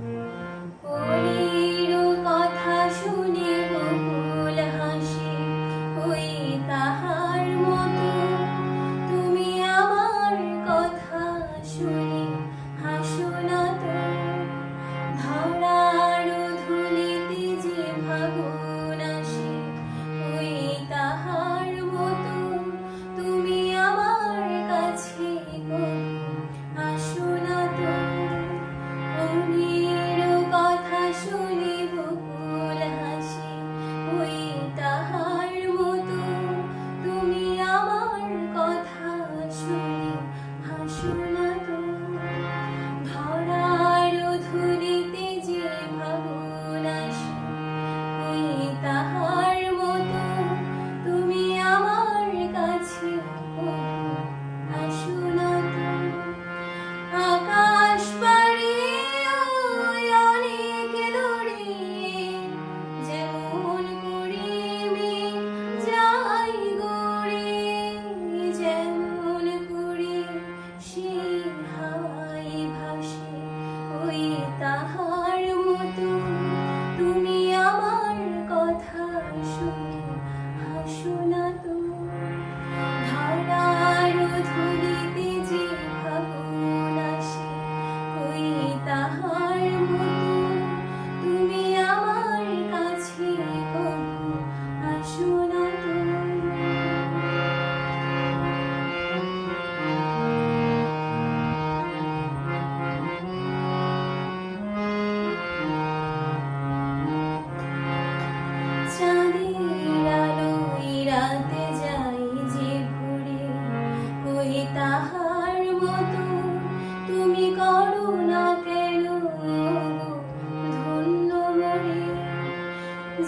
mm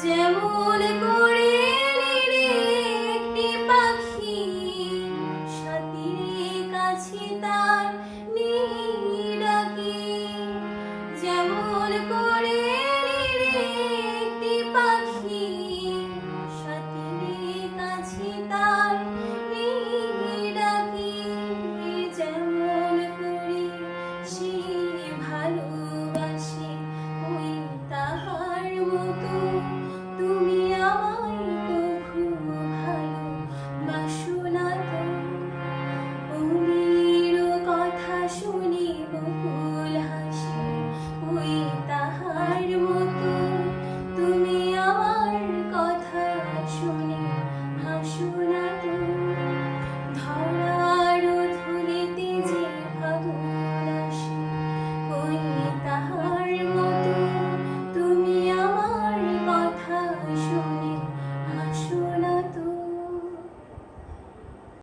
যেমন করে একটি পাখি সাতির কাছে তার নিরাকে যেমন করে